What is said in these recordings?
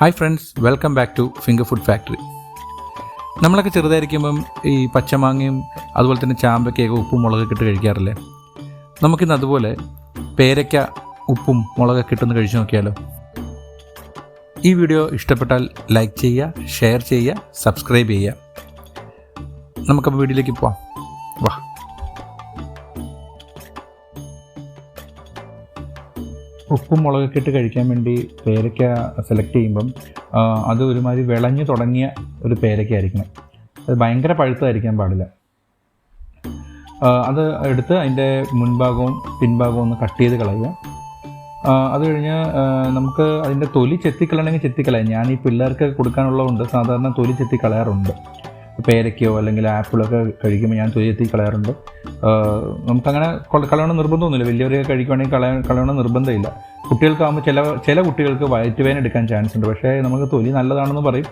Hi friends welcome back to finger food factory നമ്മളൊക്കെ ചെറുതായിരിക്കുമ്പം ഈ പച്ചമാങ്ങയും അതുപോലെ തന്നെ ചാമ്പയ്ക്കൊക്കെ ഉപ്പും മുളകൊക്കെ ഇട്ട് കഴിക്കാറില്ലേ? നമുക്കിന്ന് അതുപോലെ പേരയ്ക്ക ഉപ്പും മുളകൊക്കെ ഇട്ടൊന്ന് കഴിച്ചു നോക്കിയാലോ? ഈ വീഡിയോ ഇഷ്ടപ്പെട്ടാൽ ലൈക്ക് ചെയ്യുക ഷെയർ ചെയ്യുക സബ്സ്ക്രൈബ് ചെയ്യുക. നമുക്കപ്പോൾ വീഡിയോയിലേക്ക് പോവാം. വാ. ഉപ്പും മുളകൊക്കെ ഇട്ട് കഴിക്കാൻ വേണ്ടി പേരയ്ക്ക സെലക്ട് ചെയ്യുമ്പം അത് ഒരുമാതിരി വിളഞ്ഞു തുടങ്ങിയ ഒരു പേരയ്ക്ക ആയിരിക്കണം. അത് ഭയങ്കര പഴുത്തതായിരിക്കാൻ പാടില്ല. അത് എടുത്ത് അതിന്റെ മുൻഭാഗവും പിൻഭാഗവും ഒന്ന് കട്ട് ചെയ്ത് കളയുക. അത് കഴിഞ്ഞ് നമുക്ക് അതിന്റെ തൊലി ചെത്തിക്കളയണമെങ്കിൽ ചെത്തിക്കളയാം. ഞാൻ ഈ പിള്ളേർക്ക് കൊടുക്കാനുള്ളതുകൊണ്ട് സാധാരണ തൊലി ചെത്തി കളയാറുണ്ട് പേരയ്ക്കയോ അല്ലെങ്കിൽ ആപ്പിളൊക്കെ കഴിക്കുമ്പോൾ ഞാൻ തൊലി ചെത്തി കളയാറുണ്ട്. നമുക്കങ്ങനെ കളയണം നിർബന്ധമൊന്നുമില്ല. വലിയവരൊക്കെ കഴിക്കുവാണെങ്കിൽ കളയ കളയണം നിർബന്ധമില്ല. കുട്ടികൾക്കാകുമ്പോൾ ചില ചില കുട്ടികൾക്ക് വയറ്റുവേദന എടുക്കാൻ ചാൻസ് ഉണ്ട്. പക്ഷേ നമുക്ക് തൊലി നല്ലതാണെന്ന് പറയും.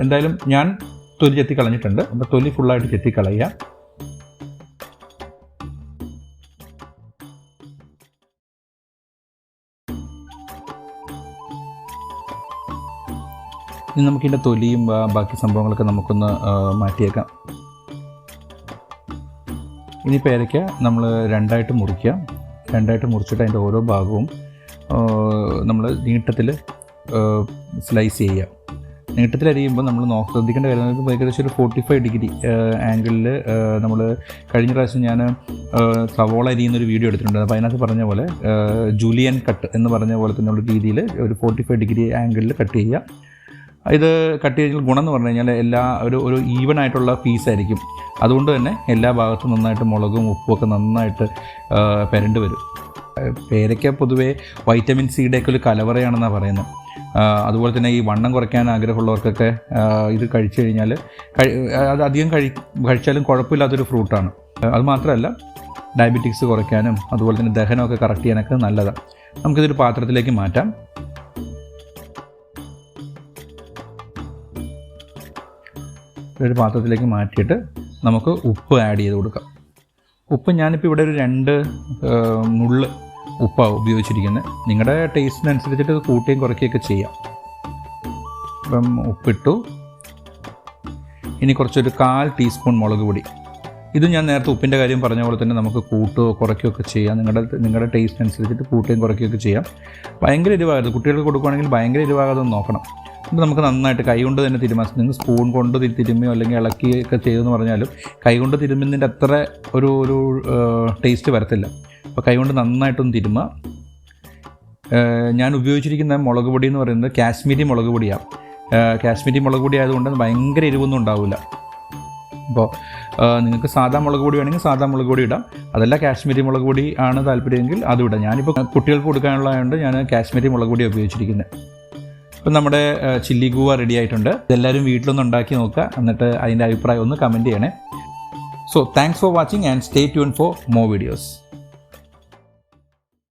എന്തായാലും ഞാൻ തൊലി ചെത്തി കളഞ്ഞിട്ടുണ്ട്. അപ്പോൾ തൊലി ഫുള്ളായിട്ട് ചെത്തി കളയുക. ഇനി നമുക്കിതിന്റെ തൊലിയും ബാക്കി സംഭവങ്ങളൊക്കെ നമുക്കൊന്ന് മാറ്റിയേക്കാം. ഇനി പേരയ്ക്ക നമ്മൾ രണ്ടായിട്ട് മുറിക്കുക. രണ്ടായിട്ട് മുറിച്ചിട്ട് അതിന്റെ ഓരോ ഭാഗവും നമ്മൾ നീട്ടത്തിൽ സ്ലൈസ് ചെയ്യുക. നീട്ടത്തിൽ അരിയുമ്പോൾ നമ്മൾ നോക്കി ശ്രദ്ധിക്കേണ്ട കാര്യം ഏകദേശം ഒരു ഫോർട്ടി ഫൈവ് ഡിഗ്രി ആംഗിളിൽ നമ്മൾ കഴിഞ്ഞ പ്രാവശ്യം ഞാൻ സവോള അരിയുന്നൊരു വീഡിയോ എടുത്തിട്ടുണ്ട്. അപ്പോൾ അതിനകത്ത് പറഞ്ഞ പോലെ ജൂലിയൻ കട്ട് എന്ന് പറഞ്ഞ പോലെ തന്നെയുള്ള രീതിയിൽ ഒരു ഫോർട്ടി ഫൈവ് ഡിഗ്രി ആംഗിളിൽ കട്ട് ചെയ്യുക. ഇത് കട്ട് ചെയ്തതിൽ ഗുണം എന്ന് പറഞ്ഞു കഴിഞ്ഞാൽ എല്ലാ ഒരു ഒരു ഈവൻ ആയിട്ടുള്ള പീസായിരിക്കും അതുകൊണ്ട് തന്നെ എല്ലാ ഭാഗത്തും നന്നായിട്ട് മുളകും ഉപ്പും ഒക്കെ നന്നായിട്ട് പെരണ്ട് വരും. പേരയ്ക്ക പൊതുവേ വൈറ്റമിൻ സിയുടെ ഒക്കെ ഒരു കലവറയാണെന്നാണ് പറയുന്നത്. അതുപോലെ തന്നെ ഈ വണ്ണം കുറയ്ക്കാൻ ആഗ്രഹമുള്ളവർക്കൊക്കെ ഇത് കഴിച്ചു കഴിഞ്ഞാൽ അത് അധികം കഴി കഴിച്ചാലും കുഴപ്പമില്ലാത്തൊരു ഫ്രൂട്ടാണ് അത് മാത്രമല്ല ഡയബറ്റിക്സ് കുറയ്ക്കാനും അതുപോലെ തന്നെ ദഹനമൊക്കെ കറക്റ്റ് ചെയ്യാനൊക്കെ നല്ലതാണ് നമുക്കിതൊരു പാത്രത്തിലേക്ക് മാറ്റാം. ഒരു പാത്രത്തിലേക്ക് മാറ്റിയിട്ട് നമുക്ക് ഉപ്പ് ആഡ് ചെയ്ത് കൊടുക്കാം. ഉപ്പ് ഞാനിപ്പോൾ ഇവിടെ ഒരു രണ്ട് നുള്ള് ഉപ്പാണ് ഉപയോഗിച്ചിരിക്കുന്നത് നിങ്ങളുടെ ടേസ്റ്റിനനുസരിച്ചിട്ട് കൂട്ടിയും കുറയ്ക്കുകയൊക്കെ ചെയ്യാം. അപ്പം ഉപ്പിട്ടു. ഇനി കുറച്ചൊരു കാൽ ടീസ്പൂൺ മുളക് പൊടി. ഇത് ഞാൻ നേരത്തെ ഉപ്പിന്റെ കാര്യം പറഞ്ഞ പോലെ തന്നെ നമുക്ക് കൂട്ടുകയോ കുറയ്ക്കുകയൊക്കെ ചെയ്യാം. നിങ്ങളുടെ നിങ്ങളുടെ ടേസ്റ്റിനനുസരിച്ചിട്ട് കൂട്ടുകയും കുറയ്ക്കുകയൊക്കെ ചെയ്യാം. ഭയങ്കര എരിവാകരുത്. കുട്ടികൾക്ക് കൊടുക്കുകയാണെങ്കിൽ ഭയങ്കര എരിവാകാതെ നോക്കണം. അപ്പോൾ നമുക്ക് നന്നായിട്ട് കൈ കൊണ്ട് തന്നെ തിരുമാ നിങ്ങൾ സ്പൂൺ കൊണ്ട് തിരുമ്മിയോ അല്ലെങ്കിൽ ഇളക്കിയൊക്കെ ചെയ്തെന്ന് പറഞ്ഞാലും കൈ കൊണ്ട് തിരുമ്മുന്നതിന്റെ അത്ര ഒരു ഒരു ടേസ്റ്റ് വരത്തില്ല. അപ്പോൾ കൈ കൊണ്ട് നന്നായിട്ടൊന്ന് തിരുമുക ഞാൻ ഉപയോഗിച്ചിരിക്കുന്ന മുളക് പൊടി എന്ന് പറയുന്നത് കാശ്മീരി മുളക് പൊടിയാണ് കാശ്മീരി മുളക് പൊടി ആയതുകൊണ്ട് ഭയങ്കര എരിവൊന്നും ഉണ്ടാവില്ല അപ്പോൾ നിങ്ങൾക്ക് സാധാ മുളക് പൊടി വേണമെങ്കിൽ സാധാ മുളക് പൊടി ഇടാം. അതല്ല കാശ്മീരി മുളക് പൊടി ആണ് താല്പര്യമെങ്കിൽ അതും ഇടാം. ഞാനിപ്പോൾ കുട്ടികൾക്ക് കൊടുക്കാനുള്ളതുകൊണ്ട് ഞാൻ കാശ്മീരി മുളക് പൊടി ഉപയോഗിച്ചിരിക്കുന്നത് ഇപ്പം നമ്മുടെ ചില്ലി ഗൂവ റെഡി ആയിട്ടുണ്ട്. ഇതെല്ലാവരും വീട്ടിലൊന്ന് ഉണ്ടാക്കി നോക്കുക. എന്നിട്ട് അതിന്റെ അഭിപ്രായം ഒന്ന് കമന്റ് ചെയ്യണേ. So thanks for watching and stay tune for more videos